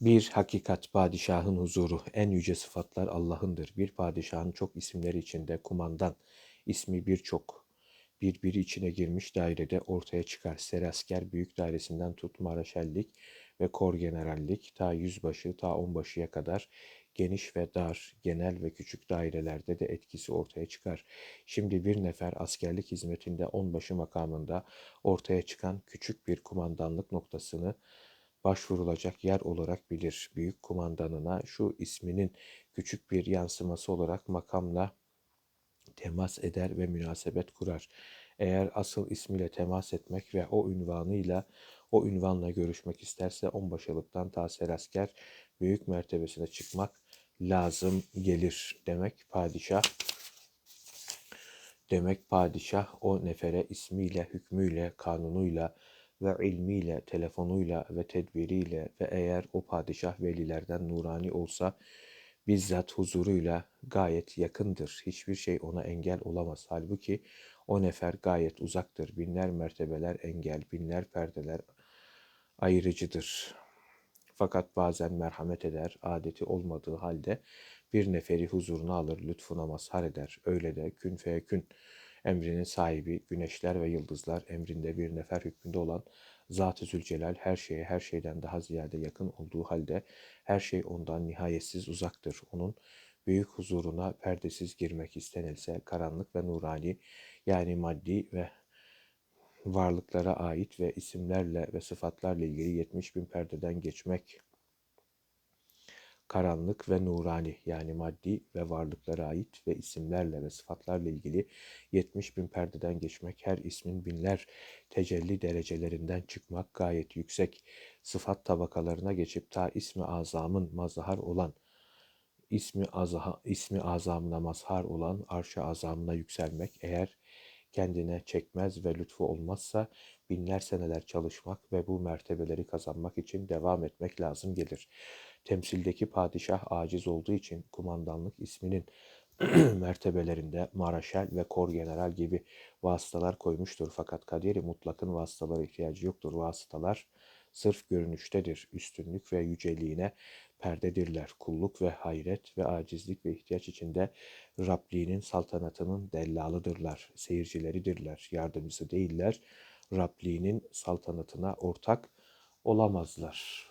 Bir hakikat padişahın huzuru, en yüce sıfatlar Allah'ındır. Bir padişahın çok isimleri içinde kumandan ismi birçok, birbiri içine girmiş dairede ortaya çıkar. Serasker büyük dairesinden tut maraşellik ve korgenerallik ta yüzbaşı ta onbaşıya kadar geniş ve dar, genel ve küçük dairelerde de etkisi ortaya çıkar. Şimdi bir nefer askerlik hizmetinde onbaşı makamında ortaya çıkan küçük bir kumandanlık noktasını başvurulacak yer olarak bilir. Büyük kumandanına şu isminin küçük bir yansıması olarak makamla temas eder ve münasebet kurar. Eğer asıl ismiyle temas etmek ve o ünvanıyla o ünvanla görüşmek isterse onbaşılıktan ta serasker büyük mertebesine çıkmak lazım gelir demek padişah demek padişah o nefere ismiyle, hükmüyle, kanunuyla ve ilmiyle, telefonuyla ve tedbiriyle ve eğer o padişah velilerden nurani olsa bizzat huzuruyla gayet yakındır. Hiçbir şey ona engel olamaz. Halbuki o nefer gayet uzaktır. Binler mertebeler engel, binler perdeler ayırıcıdır. Fakat bazen merhamet eder, adeti olmadığı halde bir neferi huzuruna alır, lütfuna mazhar eder. Öyle de kün feyekün emrinin sahibi, güneşler ve yıldızlar emrinde bir nefer hükmünde olan Zat-ı Zülcelal her şeye her şeyden daha ziyade yakın olduğu halde her şey ondan nihayetsiz uzaktır. Onun büyük huzuruna perdesiz girmek istenilse karanlık ve nurani yani maddi ve varlıklara ait ve isimlerle ve sıfatlarla ilgili 70 bin perdeden geçmek karanlık ve nurani yani maddi ve varlıklara ait ve isimlerle ve sıfatlarla ilgili 70 bin perdeden geçmek, her ismin binler tecelli derecelerinden çıkmak gayet yüksek sıfat tabakalarına geçip ta ismi azamın mazhar olan ismi, azha, ismi azamına mazhar olan arş-ı azamına yükselmek eğer kendine çekmez ve lütfu olmazsa binler seneler çalışmak ve bu mertebeleri kazanmak için devam etmek lazım gelir. Temsildeki padişah aciz olduğu için kumandanlık isminin mertebelerinde maraşel ve kor general gibi vasıtalar koymuştur. Fakat kaderi mutlakın vasıtalara ihtiyacı yoktur. Vasıtalar sırf görünüştedir. Üstünlük ve yüceliğine perdedirler. Kulluk ve hayret ve acizlik ve ihtiyaç içinde Rabliğinin saltanatının dellalıdırlar. Seyircileridirler. Yardımcısı değiller. Rabliğinin saltanatına ortak olamazlar.''